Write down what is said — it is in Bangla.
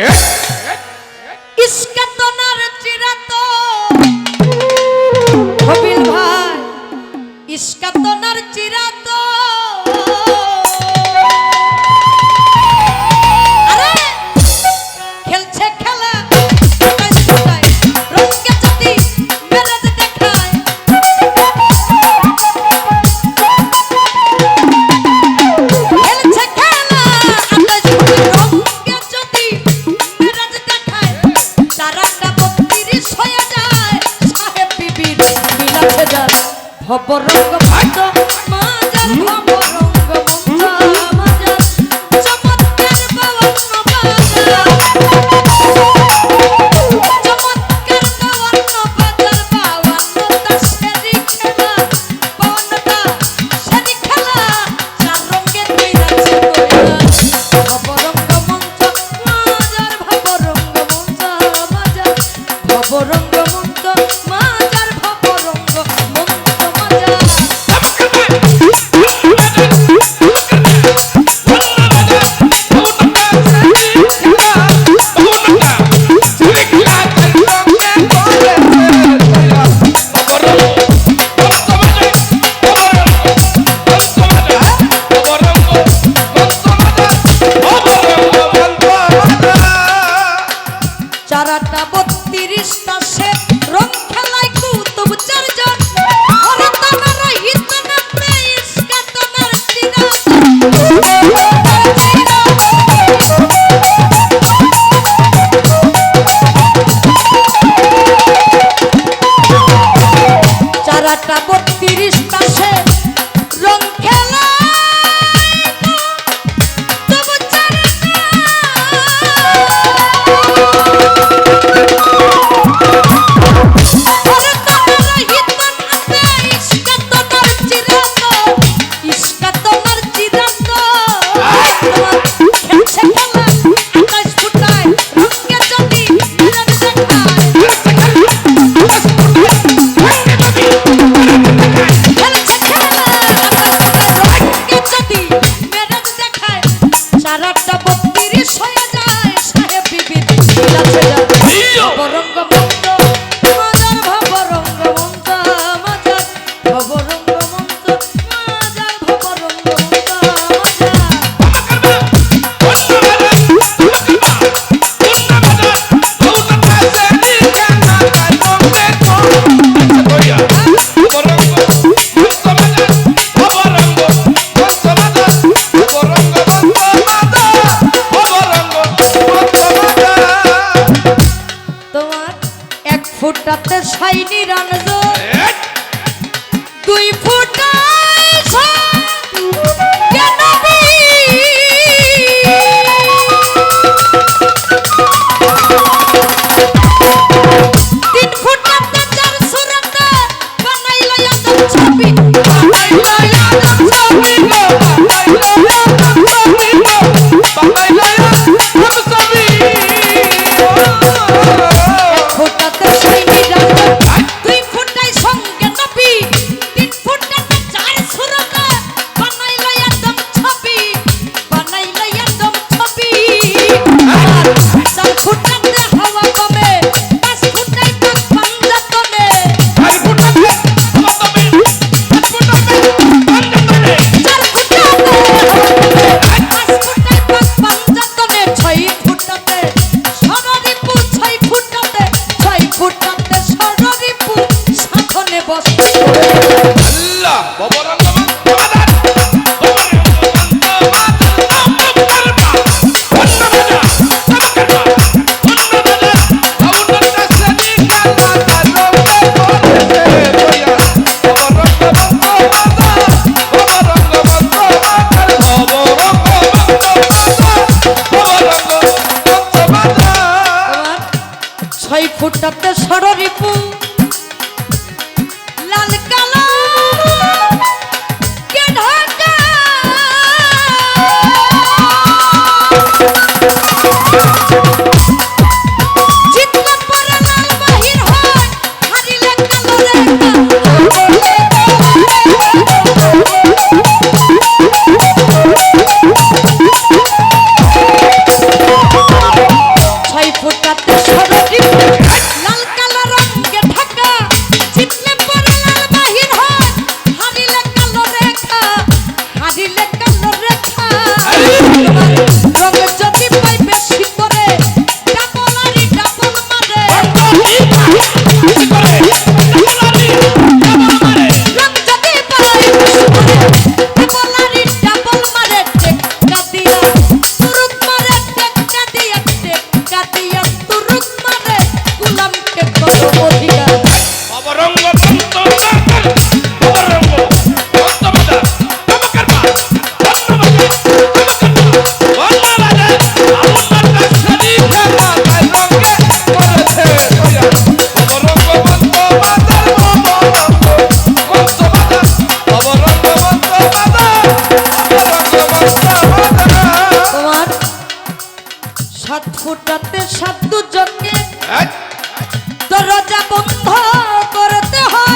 Yeah. ভবরঙ্গ এক ফুটাতে সাইনি ফুটাতে সররিপু হাত ফুটাতে সাধু জঙ্গে এই, দরজা বন্ধ করতে হয়।